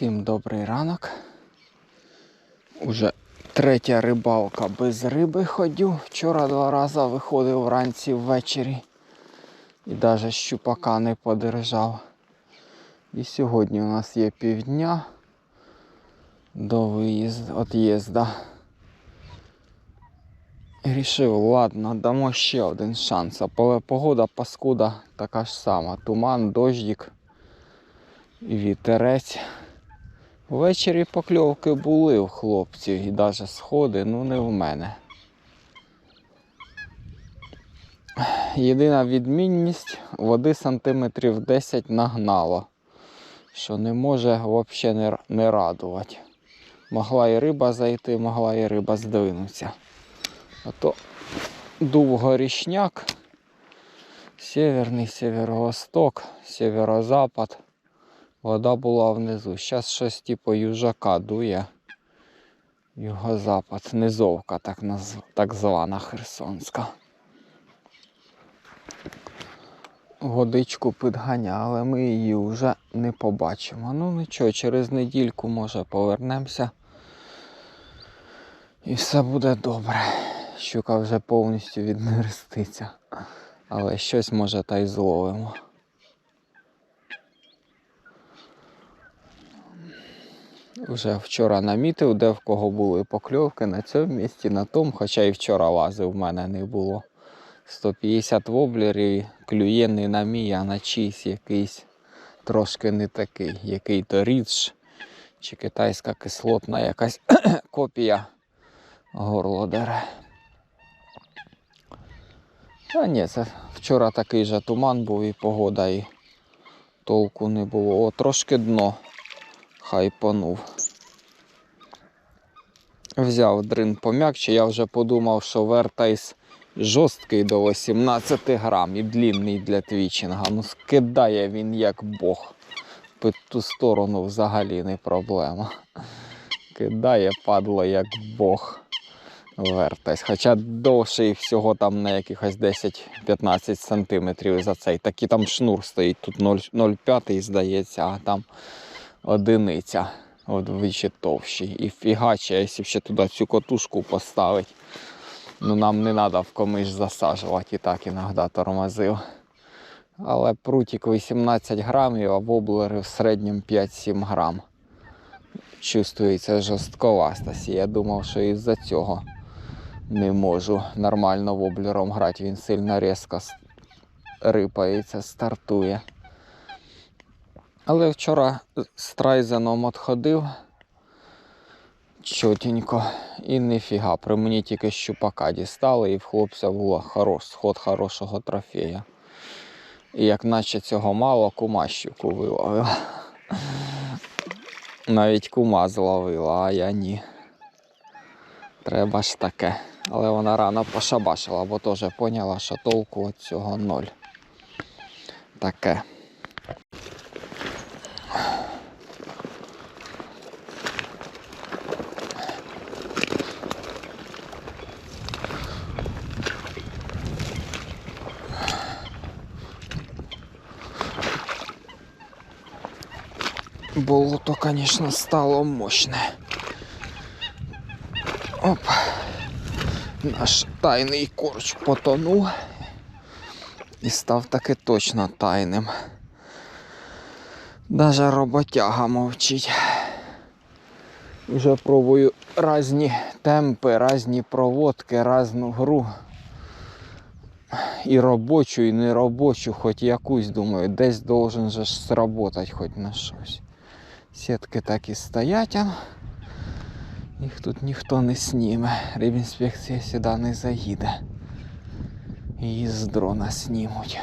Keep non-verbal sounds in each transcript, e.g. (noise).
Всім добрий ранок. Уже третя рибалка без риби ходю. Вчора два рази виходив вранці ввечері. І навіть щупака не подержав. І сьогодні у нас є півдня до виїзду. І Рішив, ладно, дамо ще один шанс. Але погода паскуда така ж сама. Туман, дождик і вітерець. Ввечері покльовки були у хлопців і навіть сходи, ну не в мене. Єдина відмінність води сантиметрів 10 нагнало, що не може взагалі не, радувати. Могла і риба зайти, могла і риба здвинутися. А то дув горішняк, северний, северо-восток, северо-запад. Вода була внизу. Зараз щось типу южака дує. Юго-запад, низовка так, наз... так звана Херсонська. Водичку підганяли, ми її вже не побачимо. Ну нічого, через недільку може повернемося. І все буде добре. Щука вже повністю віднереститься. Але щось може та й зловимо. Вже вчора намітив, де в кого були покльовки на цьому місці, на тому, хоча і вчора лазив в мене не було. 150 воблерів, клює не на мій, а на чийсь якийсь трошки не такий, який то рідж чи китайська кислотна якась (coughs) копія горло дере. Та ні, це вчора такий же туман був і погода, і толку не було. О, трошки дно хайпанув. Взяв дрин пом'якче, я вже подумав, що вертайс жорсткий до 18 грам і длінний для твічинга. Ну скидає він як Бог. Під ту сторону взагалі не проблема. Кидає падло як Бог. Вертайс. Хоча довший всього там на якихось 10-15 сантиметрів за цей. Такий там шнур стоїть. Тут 0,5 здається, а там одиниця. Вище товщий. І фігаче, якщо ще туди цю котушку поставити. Ну нам не треба в комиш засаджувати і так іноді тормозив. Але прутик 18 грамів, а воблери в середньому 5-7 грам. Чувствується жорстковастость. Я думав, що із-за цього не можу нормально воблером грати. Він сильно різко рипається, стартує. Але вчора з трайзеном отходив чотенько і ніфіга. При мені тільки щупака дістали і в хлопця було хорош, сход хорошого трофея. І як наче цього мало, кума щуку виловила. Навіть кума зловила, а я ні. Треба ж таке. Але вона рано пошабашила, бо теж поняла, що толку від цього ноль. Таке. Болото, конечно, стало мощне. Оп. Наш тайний корч потонув і став таки точно тайним. Даже роботяга мовчить. Вже пробую різні темпи, різні проводки, різну гру. І робочу, і неробочу, хоч якусь, думаю, десь должен же ж сработать хоч на щось. Сітки так і стоять, їх тут ніхто не сніме. Рибінспекція сюди не заїде. Її з дрона знімуть.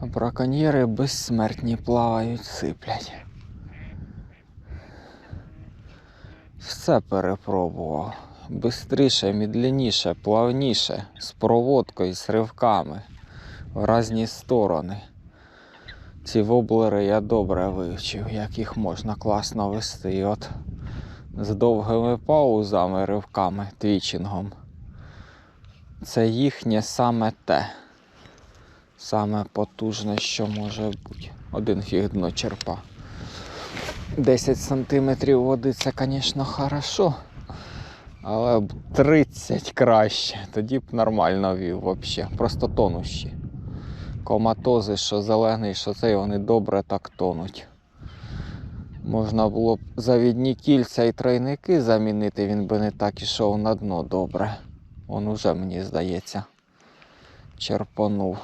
А браконьєри безсмертні плавають, сиплять. Все перепробував. Бистріше, мідляніше, плавніше, з проводкою, з ривками в різні сторони. Ці воблери я добре вивчив, як їх можна класно вести. І от з довгими паузами, ривками, твічингом. Це їхнє саме те. Саме потужне, що може бути. Один фіг дно черпа. 10 сантиметрів води це, звісно, хорошо. Але 30 краще. Тоді б нормально вів взагалі. Просто тонущі. Коматози, що зелений, що цей, вони добре так тонуть. Можна було б завідні кільця і тройники замінити, він би не так ішов на дно добре. Он уже, мені здається, черпанув.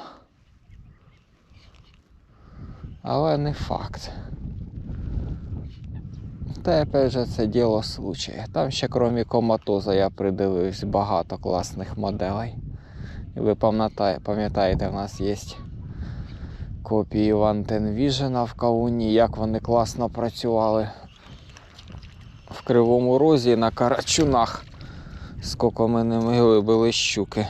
Але не факт. Та опять же це діло случая. Там ще крім коматоза я придивився багато класних моделей. І ви пам'ятаєте, в нас є копії Вантен Vision в кавуні, як вони класно працювали в Кривому Розі на карачунах. Скільки ми ними вибили щуки.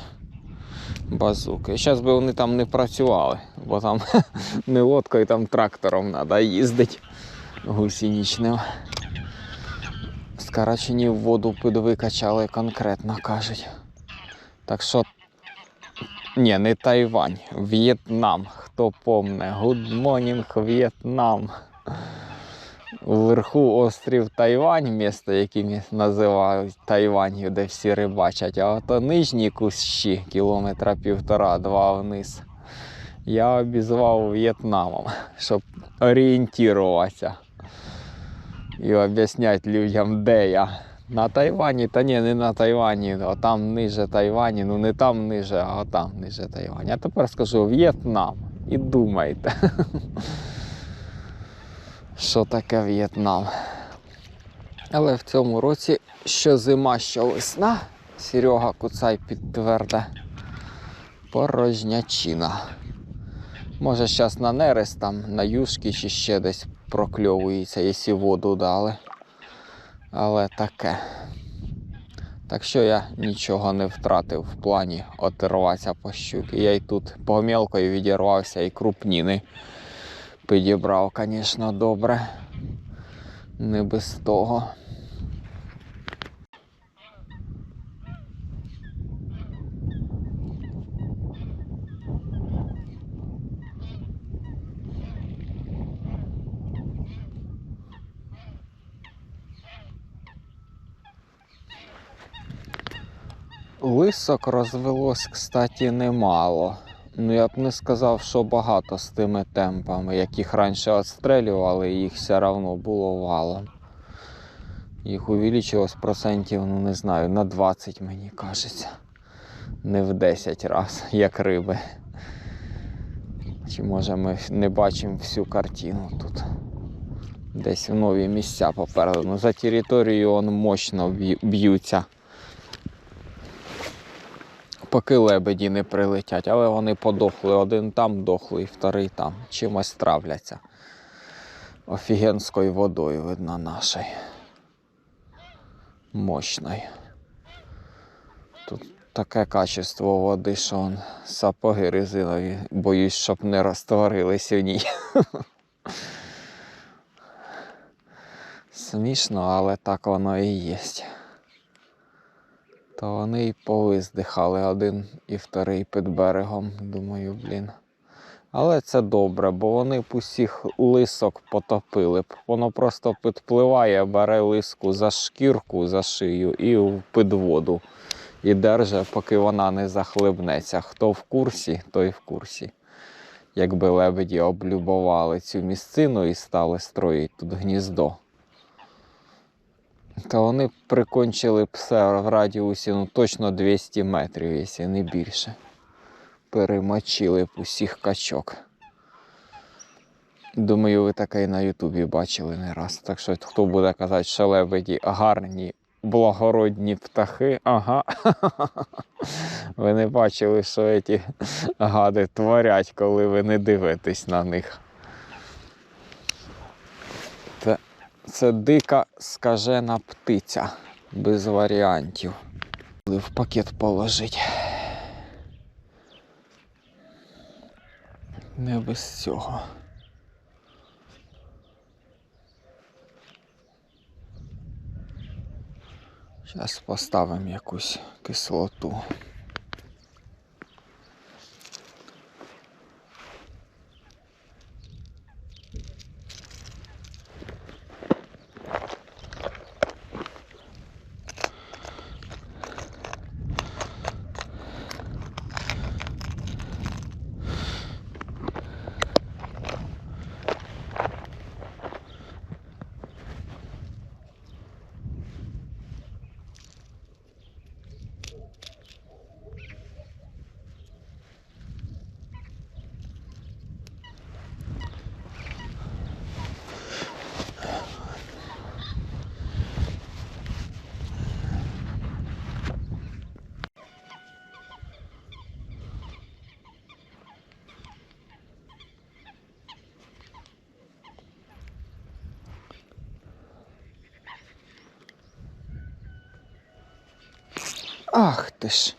Базуки. Зараз би вони там не працювали, бо там (laughs) не лодкою, там трактором треба їздити гусінічним. З карачунів воду підвикачали конкретно кажуть. Так що ні, не Тайвань, В'єтнам. Хто помне? Good morning, В'єтнам. Вверху острів Тайвань, місто, яке називають Тайванью, де всі рибачать, а ото нижні кущі, кілометра півтора-два вниз. Я обізвав В'єтнамом, щоб орієнтуватися і об'ясняти людям, де я. На Тайвані, та ні, не на Тайвані, а там ниже Тайвані, ну не там ниже, а там ниже Тайвані. А тепер скажу В'єтнам і думайте. (laughs) Що таке В'єтнам? Але в цьому році що зима, що весна, Серега Куцай підтверде порожнячина. Може, зараз на нерест там, на юшки чи ще десь прокльовується, якщо воду дали. Але таке. Так що я нічого не втратив в плані отирватися по щуки. Я й тут по мелкої відірвався і крупніни підібрав, звісно, добре. Не без того. Лисок розвелось, кстати, немало. Ну, я б не сказав, що багато з тими темпами, яких раніше відстрелювали, їх все одно було валом. Їх увеличилось процентів, ну не знаю, на 20, мені кажеться. Не в 10 разів, як риби. Чи може ми не бачимо всю картину тут. Десь в нові місця попереду. Ну, за територією он мощно б'ю- б'ються поки лебеді не прилетять, але вони подохли. Один там дохлий, вторий там. Чимось травляться. Офігенською водою, видно, нашою. Мощною. Тут таке качество води, що он, сапоги резинові. Боюсь, щоб не розтворились у ній. (laughs) Смішно, але так воно і є. То вони й повиздихали один і вторий під берегом. Думаю, блін. Але це добре, бо вони б усіх лисок потопили б. Воно просто підпливає, бере лиску за шкірку, за шию і в підводу. І держить, поки вона не захлебнеться. Хто в курсі, той в курсі. Якби лебеді облюбували цю місцину і стали строїти тут гніздо. Та вони прикончили все в радіусі ну, точно 200 метрів, якщо не більше. Перемочили б усіх качок. Думаю, ви таке і на Ютубі бачили не раз. Так що хто буде казати, що лебеді гарні, благородні птахи, ага. (laughs) Ви не бачили, що ці гади творять, коли ви не дивитесь на них. Це дика скажена птиця. Без варіантів. В пакет положить. Не без цього. Зараз поставимо якусь кислоту. Ах ти ж.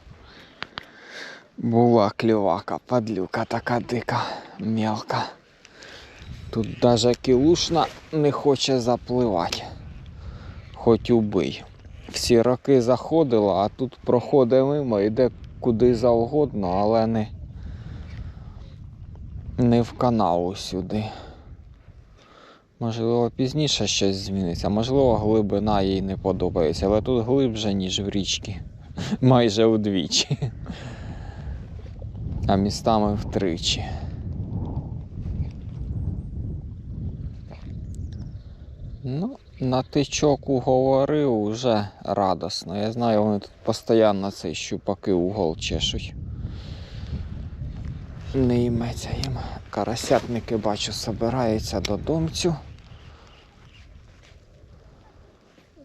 Була клювака, падлюка така дика, мелка. Тут даже кілушна не хоче запливати. Хоч убий. Всі роки заходила, а тут проходить мимо, йде куди завгодно, але не, не в канаву сюди. Можливо, пізніше щось зміниться, можливо, глибина їй не подобається, але тут глибше, ніж в річці. Майже удвічі. А містами втричі. Ну, на тичок уговорив уже радосно. Я знаю, вони тут постійно цей щупаки угол чешуть. Не йметься їм. Карасятники бачу, собираються додомцю.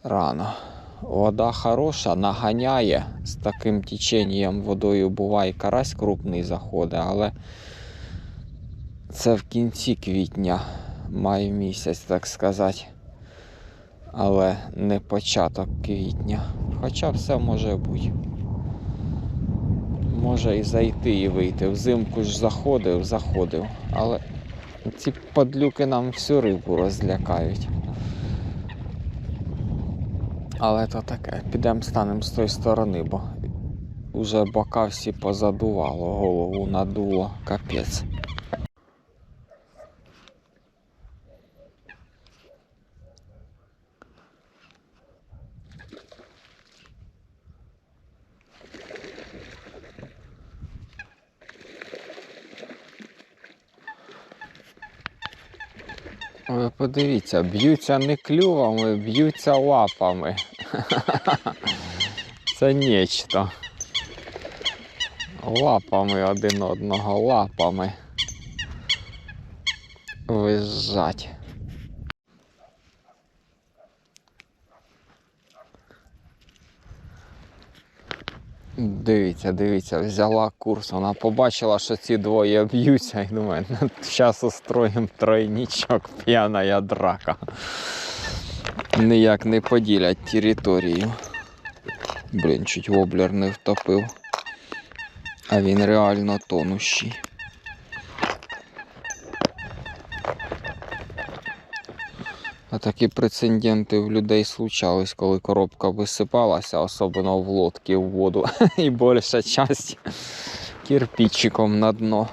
Рано. Вода хороша, наганяє. З таким теченням водою буває карась крупний заходить, але це в кінці квітня, май місяць, так сказати. Але не початок квітня. Хоча все може бути. Може і зайти і вийти. Взимку ж заходив, заходив. Але ці подлюки нам всю рибу розлякають. Але то таке, підемо станемо з тої сторони, бо вже бока всі позадувало, голову надуло, капець. Ви подивіться, б'ються не клювами, б'ються лапами. Це нечто. Лапами один одного, лапами. Визжать. Дивіться, дивіться, взяла курс. Вона побачила, що ці двоє б'ються і думає, ну, зараз устроїмо тройничок, п'яна драка. Ніяк не поділять територію. Блін, чуть воблер не втопив. А він реально тонущий. Такі прецеденти в людей случались, коли коробка висипалася, особливо в лодки в воду, (laughs) і більша часть кирпичиком на дно.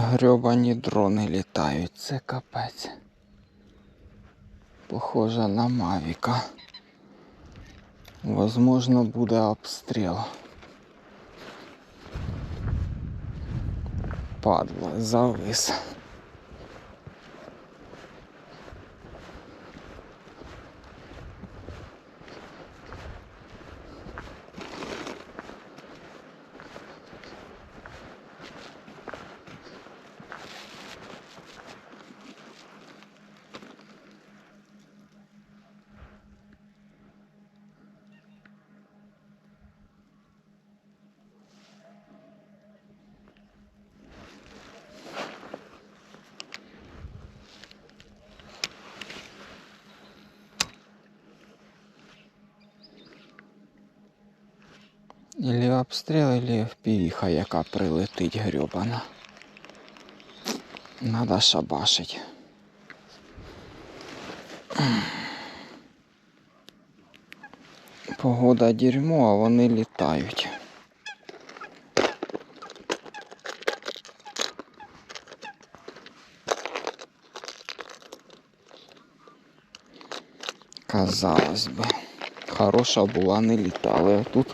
Грьобані дрони літають, це капець. Похоже на Мавіка. Возможно, буде обстріл. Падла, завис. Ілі обстріл, ілі впівіха, яка прилетить грьобана. Надо шабашить. Погода дерьмо, а вони літають. Казалось би, хороша була, не літали, а тут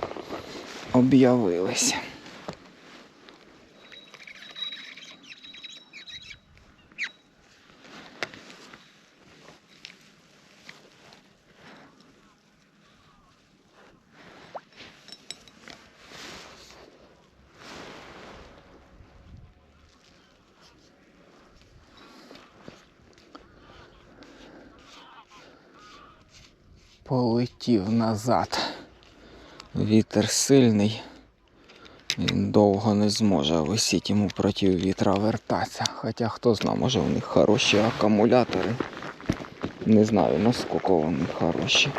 об'явилися. Полетів назад. Вітер сильний. Він довго не зможе висіти йому проти вітра вертатися. Хоча хто знає, може у них хороші акумулятори. Не знаю наскільки вони хороші.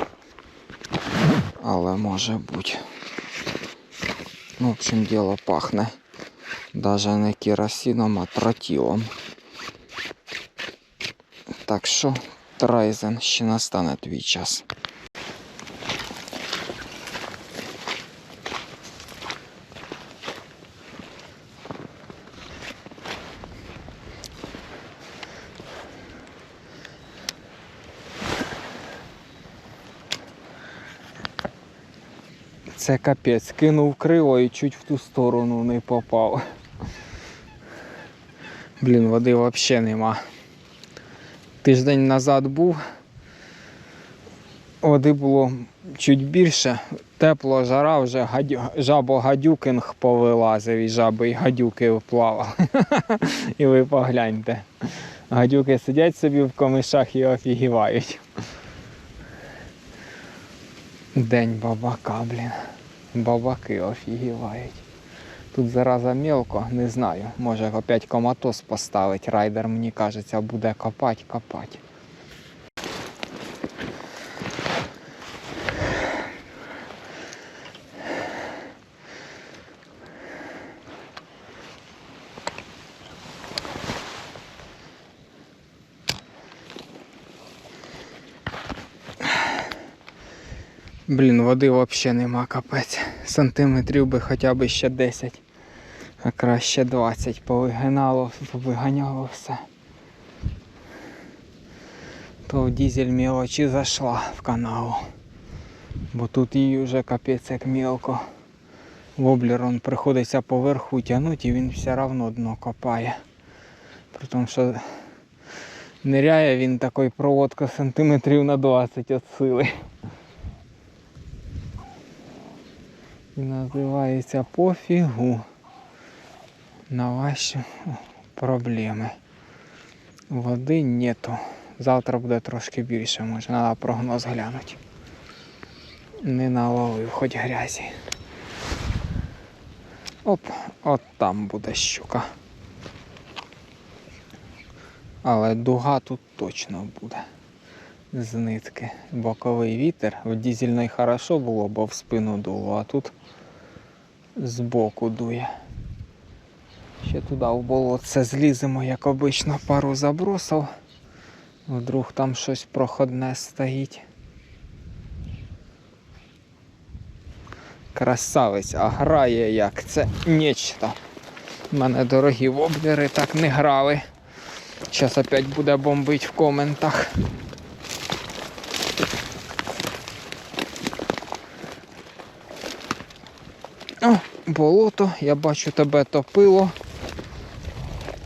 Але може бути. Ну, в общем, діло пахне. Даже не керосином, а тротілом. Так що, Трайзен, ще настане твій час. Це капець, кинув криво і чуть в ту сторону не попав. Блін, води взагалі нема. Тиждень назад був. Води було чуть більше, тепло жара, вже гадю... жабо-гадюкинг повилазив і жаби і гадюки вплавали. (laughs) і ви погляньте. Гадюки сидять собі в комишах і офігівають. День бабака, блін. Бабаки офігівають. Тут зараза мелко, не знаю. Може опять коматоз поставить. Райдер, мені кажеться, буде копати, копати. Блін, води взагалі нема капець. Сантиметрів би хоча б ще 10, а краще 20 повигинало, повиганяло все. То в дізель мілочі зайшла в канал. Бо тут її вже капець як мілко. Воблер он приходиться поверху тягнути і він все одно дно копає. При тому, що ниряє він такий проводка сантиметрів на 20 від сили. І називається пофігу на ваші проблеми. Води нету. Завтра буде трошки більше, може треба прогноз глянути. Не наловив хоч грязі. Оп, от там буде щука. Але дуга тут точно буде. З нитки. Боковий вітер. В дізельної хорошо було, бо в спину дуло, а тут збоку дує. Ще туди в болотце зліземо, як обично, пару забросів. Вдруг там щось проходне стоїть. Красавець, а грає як це нечто. У мене дорогі воблери так не грали. Зараз опять буде бомбить в коментах. О, болото, я бачу тебе топило.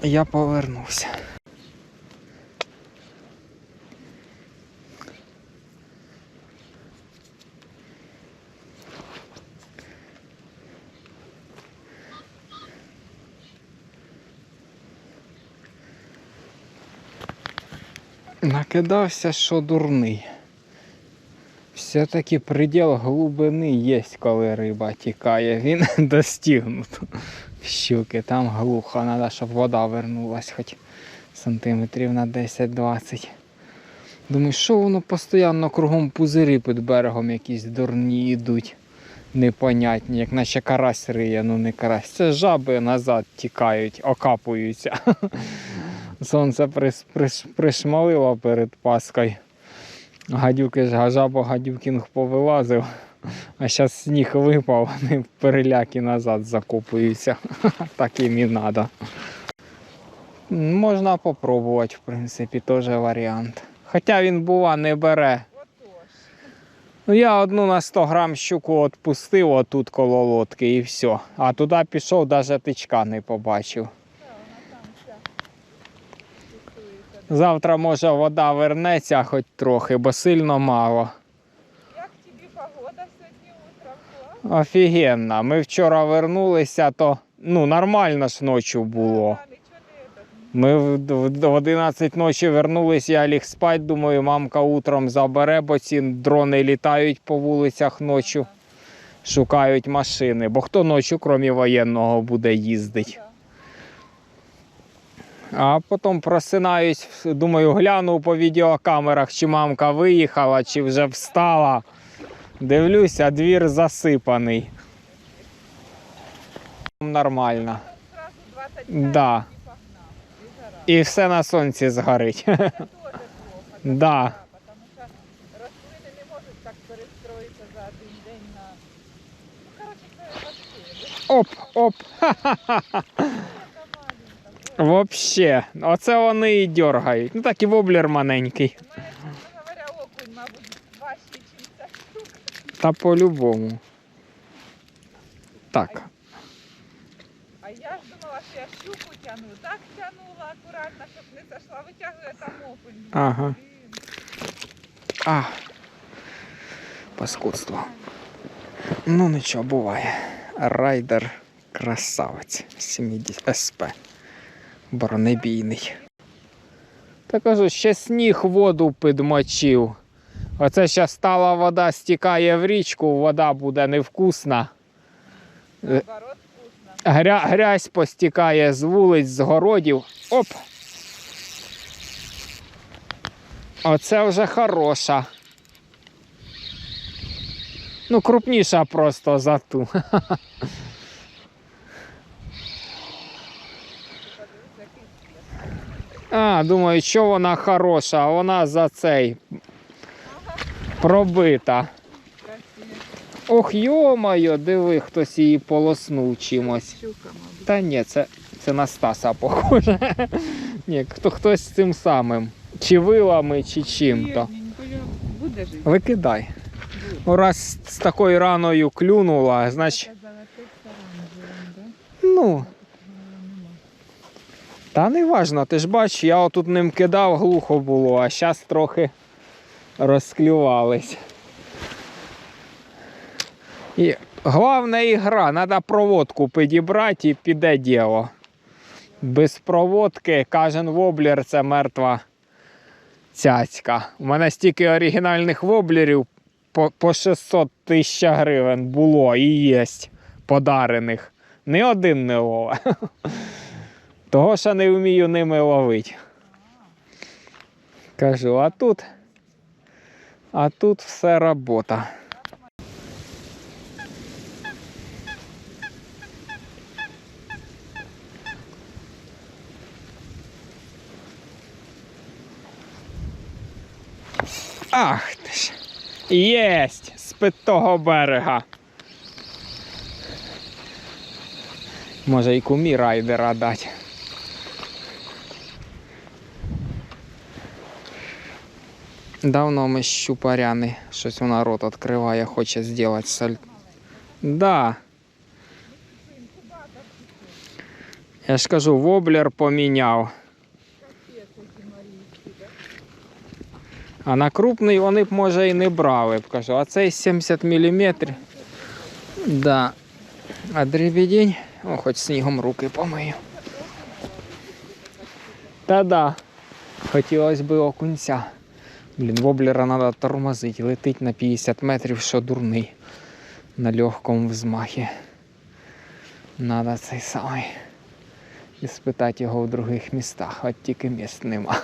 Я повернувся. Накидався, що дурний. Все-таки приділ глибини є, коли риба тікає. Він (laughs) достигнут. Щуки, там глухо, треба, щоб вода вернулась хоч сантиметрів на 10-20. Думаю, що воно постійно кругом пузирі під берегом якісь дурні йдуть. Непонятні, як наче карась риє, ну не карась. Це жаби назад тікають, окапуються. (laughs) Сонце прис, прис, пришмалило перед Паскою. Гадюки ж гажабо гадюкінг повилазив, а зараз сніг випав, (laughs) вони переляки назад закопуються. (laughs) Так їм і треба. Можна попробувати, в принципі, теж варіант. Хоча він бува не бере. Ну, я одну на 100 грам щуку відпустив отут коло лодки і все. А туди пішов, навіть тичка не побачив. Завтра може вода вернеться хоч трохи, бо сильно мало. Як тобі погода сьогодні утром була? Офігенно. Ми вчора вернулися, то ну нормально ж ночі було. Ми в в- в 11 ночі вернулись, я ліг спать, думаю, мамка утром забере, бо ці дрони літають по вулицях ночі, шукають машини. Бо хто ночі, крім воєнного, буде їздити. А потім просинаюсь, думаю, гляну по відеокамерах, чи мамка виїхала, чи вже встала. Дивлюся, двір засипаний. Нормально. Да. і все на сонці згорить. (laughs) Да. рослини не можуть так перестроїтися за один день на. Ну, коротше, це важке. Оп, оп. (laughs) Вообще. Оце вони і дергають. Ну так і воблер маленький. Знаєш, чесно говоря, окунь, мабуть, важче, ніж ця штука. Та по-любому. Так. А я ж думала, що я щуку тяну. Так тянула акуратно, щоб не зайшла, витягує там окунь. Ага. Блін. А. Паскудство. Ну нічого, буває. Райдер красавець. 70 СП. Бронебійний. Та кажу, ще сніг воду підмочив. Оце зараз стала вода, стікає в річку, вода буде невкусна. Вкусно. Гря, грязь постікає з вулиць, з городів. Оп! Оце вже хороша. Ну, крупніша просто за ту. (laughs) А, думаю, що вона хороша, вона за цей пробита. Ох, йо-моє, диви, хтось її полоснув чимось. Та ні, це, це на Стаса похоже. Ні, хто, хтось з цим самим. Чи вилами, чи чим-то. Викидай. Ну, раз з такою раною клюнула, значить, ну. Та не важно, ти ж бачиш, я отут ним кидав, глухо було, а зараз трохи розклювались. І головна ігра, треба проводку підібрати і піде діло. Без проводки кожен воблер це мертва цяцька. У мене стільки оригінальних воблерів по, по 600 тисяч гривень було і є подарених. Ні один не лове. (laughs) Того, що не вмію ними ловити. Кажу, а тут. А тут все робота. Ах ти ж. Єсть! З питого берега. Може і кумі райдера дати. Давно ми щупаряни. Щось вона рот відкриває, хоче зробити саль. Да. Я ж кажу, воблер поміняв. Капець, які марійські, да? А на крупний вони б може і не брали б, кажу. А цей 70 мм. Да. А дребедень, о, хоч снігом руки помию. Та-да. Хотілося б окунця. Блін, воблера треба тормозити. Летить на 50 метрів, що дурний. На легкому взмахі. Надо цей самий. І спитати його в других містах, от тільки міст нема.